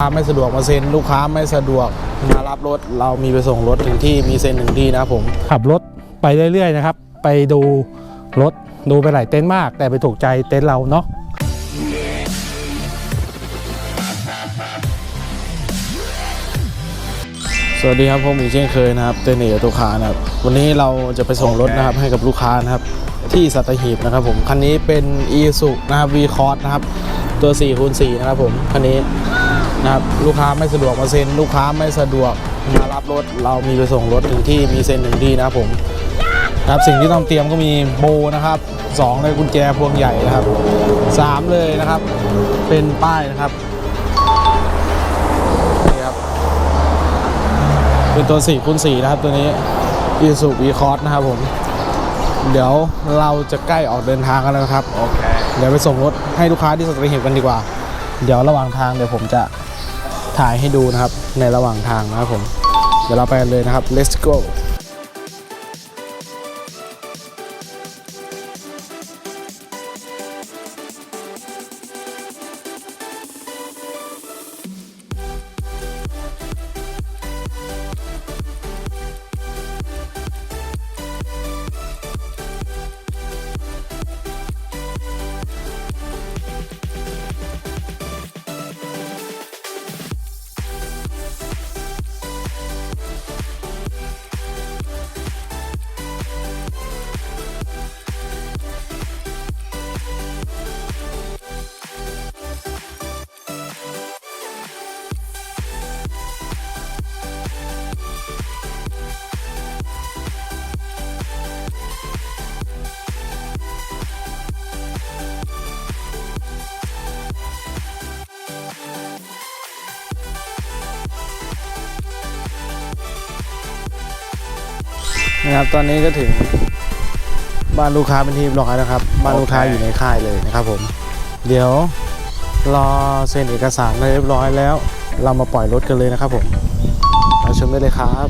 ลูกค้าไม่สะดวกมาเซ็นลูกค้าไม่สะดวกมารับรถเรามีไปส่งรถถึงที่มีเซ็นถึงที่นะครับผมขับรถไปเรื่อยๆนะครับ ไปดูรถดูไปหลายเต็นท์มาก แต่ไปถูกใจเต็นท์เราเนาะสวัสดีครับผมอีกเช่นเคยนะครับเต้นเอกตุคานะครับวันนี้เราจะไปส่งรถนะครับให้กับลูกค้านะครับที่สัตหีบนะครับผมคันนี้เป็น e s u นะครับ v c o s นะครับตัว4คูณ4นะครับผมคันนี้ นะครับลูกค้าไม่สะดวกมาเซ็น ลูกค้าไม่สะดวกมารับรถ เรามีไปส่งรถถึงที่มีเซ็นถึงที่นะครับผมนะครับสิ่งที่ต้องเตรียมก็มีโบนะครับสองเลยกุญแจพวงใหญ่นะครับสามเลยนะครับ เป็นป้ายนะครับนี่ครับเป็นตัว4คูณ4นะครับตัวนี้ i s u v c o s นะครับผมเดี๋ยวเราจะใกล้ออกเดินทางกันแล้วนะครับ โอเค เดี๋ยวไปส่งรถให้ลูกค้าที่สตรีเห็นกันดีกว่า เดี๋ยวระหว่างทางเดี๋ยวผมจะ ถ่ายให้ดูนะครับในระหว่างทางนะครับผม เดี๋ยวเราไปกันเลยนะครับ let's go นะครับ ตอนนี้ก็ถึงบ้านลูกค้าเป็นที่เรียบร้อยแล้วครับ บ้านลูกค้าอยู่ในค่ายเลยนะครับผม เดี๋ยวรอเซ็นเอกสารเรียบร้อยแล้ว เรามาปล่อยรถกันเลยนะครับผมมาชมได้เลยครับ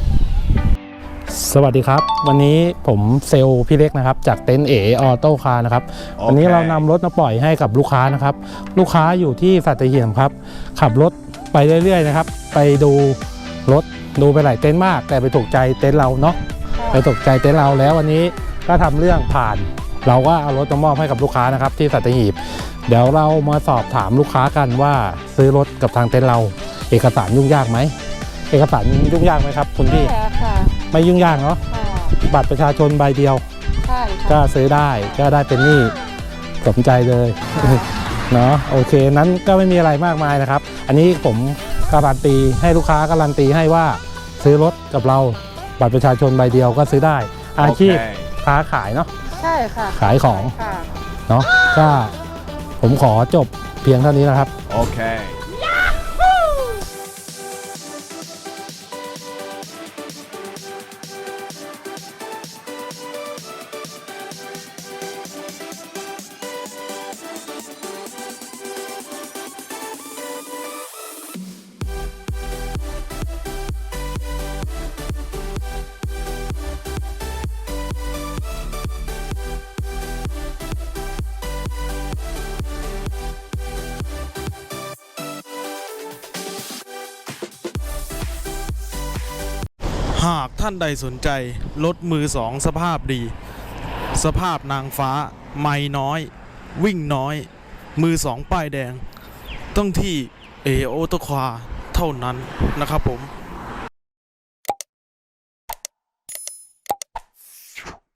สวัสดีครับ วันนี้ผมเซลล์พี่เล็กนะครับ จากเต็นท์เอออโต้คาร์นะครับวันนี้เรานำรถมาปล่อยให้กับลูกค้านะครับ ลูกค้าอยู่ที่สัตหีบครับ ขับรถไปเรื่อยๆนะครับ ไปดูรถดูไปหลายเต็นท์มาก แต่ไปถูกใจเต็นท์เราเนาะ ไปถูกใจเต็นท์เราแล้ววันนี้ก็ทำเรื่องผ่าน เราก็เอารถมามอบให้กับลูกค้านะครับ ที่สัตหีบเดี๋ยวเรามาสอบถามลูกค้ากันว่าซื้อรถกับทางเต็นท์เรา เอกสารยุ่งยากไหมเอกสารยุ่งยากไหมครับ คุณพี่ใช่ค่ะไม่ยุ่งยากเนาะค่ะบัตรประชาชนใบเดียวใช่ก็ค่ะซื้อได้ก็ได้เป็นหนี้สมใจเลยเนาะโอเคนั้นก็ไม่มีอะไรมากมายนะครับ อันนี้ผมการันตีให้ลูกค้าการันตีให้ว่าซื้อรถกับเรา บัตรประชาชนใบเดียวก็ซื้อได้ อาชีพค้าขายเนาะ ใช่ค่ะขายของ ค่ะ เนาะก็ผมขอจบเพียงเท่านี้นะครับ Okay. หากท่านใดสนใจรถมือสองสภาพดี สภาพนางฟ้า ไม่น้อย วิ่งน้อย มือสองป้ายแดง ต้องที่เอโอตควาเท่านั้นนะครับผม